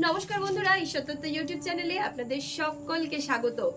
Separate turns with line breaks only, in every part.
নমস্কার বন্ধুরা ঈশ্বরতত্ত্ব ইউটিউব চ্যানেলে আপনাদের সকলকে স্বাগত।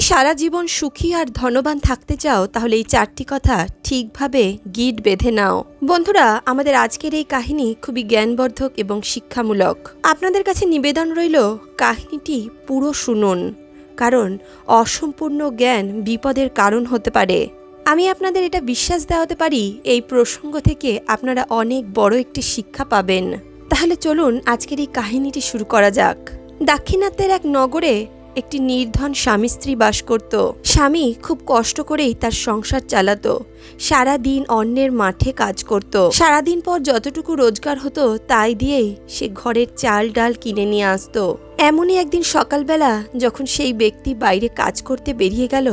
সারা জীবন সুখী আর ধনবান থাকতে চাও, তাহলে এই চারটি কথা ঠিকভাবে গিট বেঁধে নাও। বন্ধুরা, আমাদের আজকের এই কাহিনী খুবই জ্ঞানবর্ধক এবং শিক্ষামূলক। আপনাদের কাছে নিবেদন রইল, কাহিনীটি পুরো শুনুন। কারণ অসম্পূর্ণ জ্ঞান বিপদের কারণ হতে পারে। আমি আপনাদের এটা বিশ্বাস দেওয়াতে পারি, এই প্রসঙ্গ থেকে আপনারা অনেক বড় একটি শিক্ষা পাবেন। তাহলে চলুন আজকের এই কাহিনীটি শুরু করা যাক। দাক্ষিণাত্যের এক নগরে একটি নির্ধন স্বামী স্ত্রী বাস করত। স্বামী খুব কষ্ট করেই তার সংসার চালাতো। সারা দিন অন্যের মাঠে কাজ করত। সারাদিন পর যতটুকু রোজগার হতো, তাই দিয়েই সে ঘরের চাল ডাল কিনে নিয়ে আসতো। এমনই একদিন সকালবেলা যখন সেই ব্যক্তি বাইরে কাজ করতে বেরিয়ে গেল,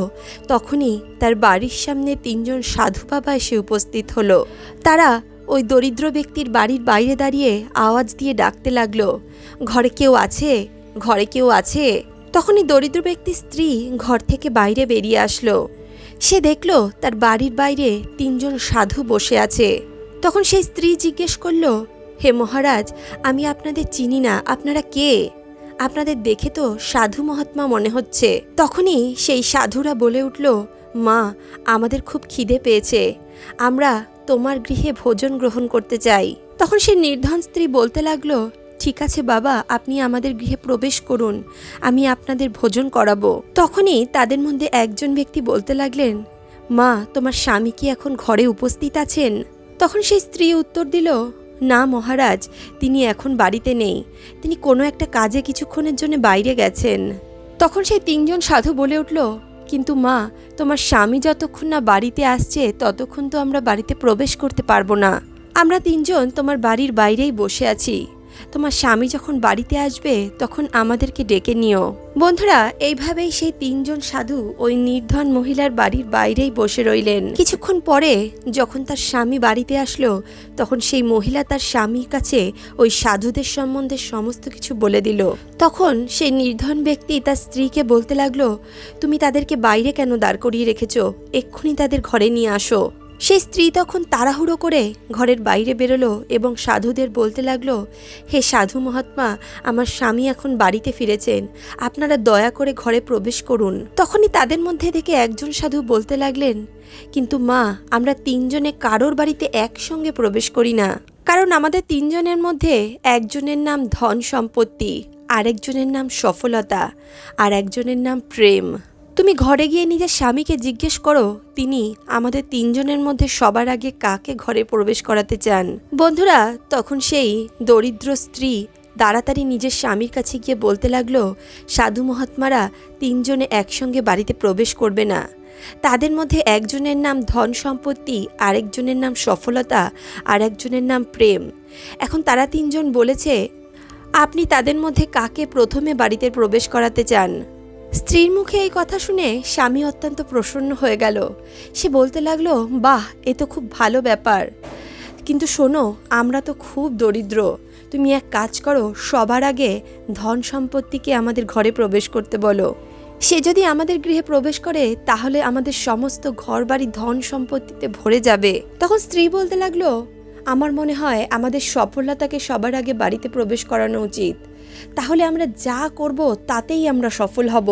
তখনই তার বাড়ির সামনে তিনজন সাধু বাবা এসে উপস্থিত হলো। তারা ওই দরিদ্র ব্যক্তির বাড়ির বাইরে দাঁড়িয়ে আওয়াজ দিয়ে ডাকতে লাগল, ঘরে কেউ আছে? ঘরে কেউ আছে? তখনই দরিদ্র ব্যক্তির স্ত্রী ঘর থেকে বাইরে বেরিয়ে আসলো। সে দেখল তার বাড়ির বাইরে তিনজন সাধু বসে আছে। তখন সেই স্ত্রী জিজ্ঞেস করল, হে মহারাজ, আমি আপনাদের চিনি না, আপনারা কে? আপনাদের দেখে তো সাধু মহাত্মা মনে হচ্ছে। তখনই সেই সাধুরা বলে উঠল, মা, আমাদের খুব খিদে পেয়েছে। আমরা তোমার গৃহে ভোজন গ্রহণ করতে চাই। তখন সে নির্ধন স্ত্রী বলতে লাগল, ঠিক আছে বাবা, আপনি আমাদের গৃহে প্রবেশ করুন। আমি আপনাদের ভোজন করাবো। তখনই তাদের মধ্যে একজন ব্যক্তি বলতে লাগলেন, মা, তোমার স্বামী কি এখন ঘরে উপস্থিত আছেন? তখন সেই স্ত্রী উত্তর দিল না মহারাজ, তিনি এখন বাড়িতে নেই। তিনি কোনো একটা কাজে কিছুক্ষণের জন্য বাইরে গেছেন। তখন সেই তিনজন সাধু বলে উঠল, কিন্তু মা, তোমার স্বামী যতক্ষণ না বাড়িতে আসছে, ততক্ষণ তো আমরা বাড়িতে প্রবেশ করতে পারব না। আমরা তিনজন তোমার বাড়ির বাইরেই বসে আছি। তোমার স্বামী যখন বাড়িতে আসবে, তখন আমাদেরকে ডেকে নিও। বন্ধুরা, এইভাবেই সেই তিনজন সাধু ওই নির্ধন মহিলার বাড়ির বাইরেই বসে রইলেন। কিছুক্ষণ পরে যখন তার স্বামী বাড়িতে আসলো, তখন সেই মহিলা তার স্বামীর কাছে ওই সাধুদের সম্বন্ধে সমস্ত কিছু বলে দিল। তখন সেই নির্ধন ব্যক্তি তার স্ত্রীকে বলতে লাগল, তুমি তাদেরকে বাইরে কেন দাঁড় করিয়ে রেখেছো? এক্ষুনি তাদের ঘরে নিয়ে আসো। সেই স্ত্রী তখন তাড়াহুড়ো করে ঘরের বাইরে বেরোলো এবং সাধুদের বলতে লাগল, হে সাধু মহাত্মা, আমার স্বামী এখন বাড়িতে ফিরেছেন। আপনারা দয়া করে ঘরে প্রবেশ করুন। তখনই তাদের মধ্যে থেকে একজন সাধু বলতে লাগলেন, কিন্তু মা, আমরা তিনজনে কারোর বাড়িতে একসঙ্গে প্রবেশ করি না। কারণ আমাদের তিনজনের মধ্যে একজনের নাম ধন সম্পত্তি, আরেকজনের নাম সফলতা আর একজনের নাম প্রেম। তুমি ঘরে গিয়ে নিজের স্বামীকে জিজ্ঞেস করো, তিনি আমাদের তিনজনের মধ্যে সবার আগে কাকে ঘরে প্রবেশ করাতে চান? বন্ধুরা, তখন সেই দরিদ্র স্ত্রী তাড়াতাড়ি নিজের স্বামীর কাছে গিয়ে বলতে লাগল, সাধু মহাত্মারা তিনজনে একসঙ্গে বাড়িতে প্রবেশ করবে না। তাদের মধ্যে একজনের নাম ধন সম্পত্তি, আরেকজনের নাম সফলতা আর একজনের নাম প্রেম। এখন তারা তিনজন বলেছে, আপনি তাদের মধ্যে কাকে প্রথমে বাড়িতে প্রবেশ করাতে চান? স্ত্রীর মুখে এই কথা শুনে স্বামী অত্যন্ত প্রসন্ন হয়ে গেল। সে বলতে লাগল, বাহ, এ তো খুব ভালো ব্যাপার। কিন্তু শোনো, আমরা তো খুব দরিদ্র। তুমি এক কাজ করো, সবার আগে ধন সম্পত্তিকে আমাদের ঘরে প্রবেশ করতে বলো। সে যদি আমাদের গৃহে প্রবেশ করে, তাহলে আমাদের সমস্ত ঘর বাড়ি ধন সম্পত্তিতে ভরে যাবে। তখন স্ত্রী বলতে লাগল, আমার মনে হয় আমাদের সফলতাকে সবার আগে বাড়িতে প্রবেশ করানো উচিত। তাহলে আমরা যা করব তাতেই আমরা সফল হব।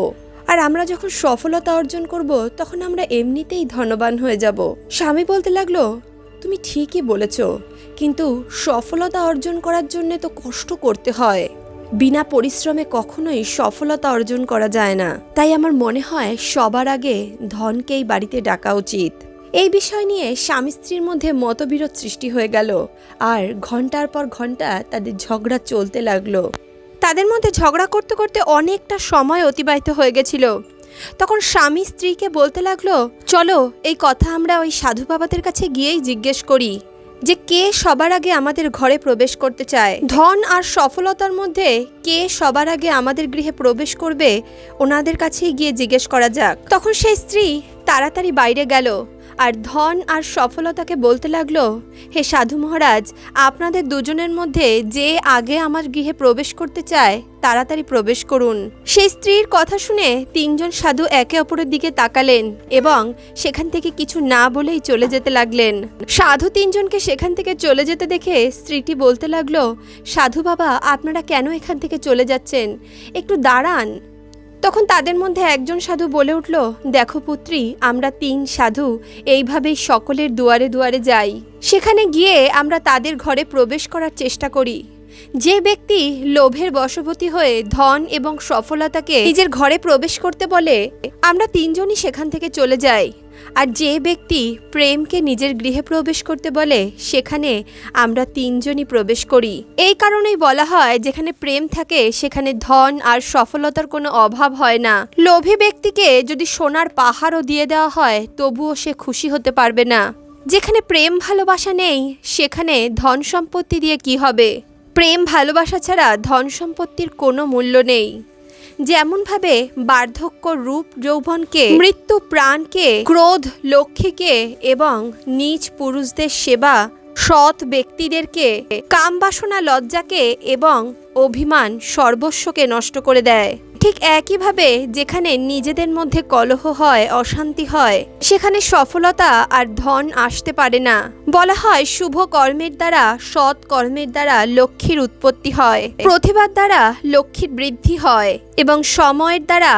আর আমরা যখন সফলতা অর্জন করব, তখন আমরা এমনিতেই ধনবান হয়ে যাব। স্বামী বলতে লাগল, তুমি ঠিকই বলেছ, কিন্তু সফলতা অর্জন করার জন্য তো কষ্ট করতে হয়। বিনা পরিশ্রমে কখনোই সফলতা অর্জন করা যায় না। তাই আমার মনে হয় সবার আগে ধনকেই বাড়িতে ডাকা উচিত। এই বিষয় নিয়ে স্বামী স্ত্রীর মধ্যে মতবিরোধ সৃষ্টি হয়ে গেল, আর ঘণ্টার পর ঘণ্টা তাদের ঝগড়া চলতে লাগল। তাদের মধ্যে ঝগড়া করতে করতে অনেকটা সময় অতিবাহিত হয়ে গেছিল। তখন স্বামী স্ত্রীকে বলতে লাগল, চলো, এই কথা আমরা ওই সাধু বাবাদের কাছে গিয়েই জিজ্ঞেস করি যে কে সবার আগে আমাদের ঘরে প্রবেশ করতে চায়। ধন আর সফলতার মধ্যে কে সবার আগে আমাদের গৃহে প্রবেশ করবে, ওনাদের কাছেই গিয়ে জিজ্ঞেস করা যাক। তখন সেই স্ত্রী তাড়াতাড়ি বাইরে গেল। আর ধন আর সফলতাকে বলতে লাগল, হে সাধু মহারাজ, আপনাদের দুজনের মধ্যে যে আগে আমার গৃহে প্রবেশ করতে চায়, তাড়াতাড়ি প্রবেশ করুন। সেই স্ত্রীর কথা শুনে তিনজন সাধু একে অপরের দিকে তাকালেন এবং সেখান থেকে কিছু না বলেই চলে যেতে লাগলেন। সাধু তিনজনকে সেখান থেকে চলে যেতে দেখে স্ত্রীটি বলতে লাগল, সাধু বাবা, আপনারা কেন এখান থেকে চলে যাচ্ছেন? একটু দাঁড়ান। তখন তাদের মধ্যে একজন সাধু বলে উঠল, দেখো পুত্রী, আমরা তিন সাধু, এইভাবেই সকলের দুয়ারে দুয়ারে যাই। সেখানে গিয়ে আমরা তাদের ঘরে প্রবেশ করার চেষ্টা করি। যে ব্যক্তি লোভের বশবতী হয়ে ধন এবং সফলতাকে নিজের ঘরে প্রবেশ করতে বলে, আমরা তিনজনই সেখান থেকে চলে যাই। আর যে ব্যক্তি প্রেমকে নিজের গৃহে প্রবেশ করতে বলে, সেখানে আমরা তিনজনই প্রবেশ করি। এই কারণেই বলা হয়, যেখানে প্রেম থাকে, সেখানে ধন আর সফলতার কোনো অভাব হয় না। লোভী ব্যক্তিকে যদি সোনার পাহাড়ও দিয়ে দেওয়া হয়, তবুও সে খুশি হতে পারবে না। যেখানে প্রেম ভালোবাসা নেই, সেখানে ধন সম্পত্তি দিয়ে কি হবে? প্রেম ভালোবাসা ছাড়া ধন সম্পত্তির কোনো মূল্য নেই। যেমনভাবে বার্ধক্য রূপ যৌবনকে, মৃত্যু প্রাণকে, ক্রোধ লক্ষ্মীকে এবং নিজ পুরুষদের সেবা সৎ ব্যক্তিদেরকে, কামবাসনা লজ্জাকে এবং অভিমান সর্বস্বকে নষ্ট করে দেয়। ঠিক একইভাবে যেখানে নিজেদের মধ্যে কলহ হয়, অশান্তি হয়, সেখানে সফলতা আর ধন আসতে পারে না। বলা হয় শুভ কর্মের দ্বারা সৎ কর্মের দ্বারা লক্ষ্মীর উৎপত্তি হয়, প্রতিভার দ্বারা লক্ষ্মীর বৃদ্ধি হয় এবং সময়ের দ্বারা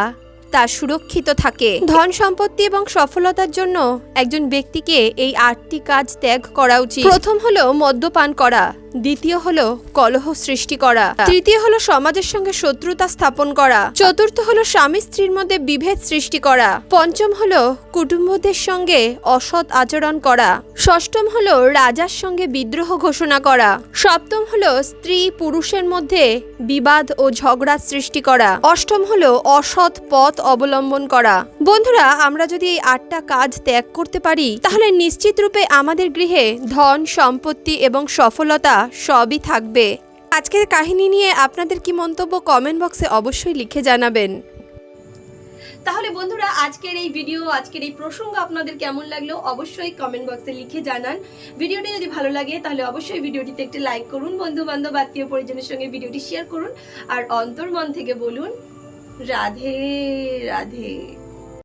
তা সুরক্ষিত থাকে। ধন সম্পত্তি এবং সফলতার জন্য একজন ব্যক্তিকে এই আটটি কাজ ত্যাগ করা উচিত। প্রথম হলো মদ্যপান করা। দ্বিতীয় হলো কলহ সৃষ্টি করা। তৃতীয় হলো সমাজের সঙ্গে শত্রুতা স্থাপন করা। চতুর্থ হলো স্বামী স্ত্রীর মধ্যে বিভেদ সৃষ্টি করা। পঞ্চম হলো কুটুম্বদের সঙ্গে অসৎ আচরণ করা। ষষ্ঠম হলো রাজার সঙ্গে বিদ্রোহ ঘোষণা করা। সপ্তম হলো স্ত্রী পুরুষের মধ্যে বিবাদ ও ঝগড়া সৃষ্টি করা। অষ্টম হলো অসৎ পথ অবলম্বন করা। বন্ধুরা, আমরা যদি এই আটটা কাজ ত্যাগ করতে পারি, তাহলে নিশ্চিত রূপে আমাদের গৃহে ধন, সম্পত্তি এবং সফলতা সবই থাকবে। আজকের কাহিনী নিয়ে আপনাদের কি মন্তব্য কমেন্ট বক্সে অবশ্যই লিখে জানাবেন।
তাহলে বন্ধুরা, আজকের এই ভিডিও আজকের এই প্রসঙ্গ আপনাদের কেমন লাগল অবশ্যই কমেন্ট বক্সে লিখে জানান। ভিডিওটি যদি ভালো লাগে, তাহলে অবশ্যই ভিডিওটিতে একটি লাইক করুন বন্ধু বান্ধব আত্মীয় পরিজনের সঙ্গে ভিডিওটি শেয়ার করুন। আর অন্তর্মন থেকে বলুন, রাধে রাধে।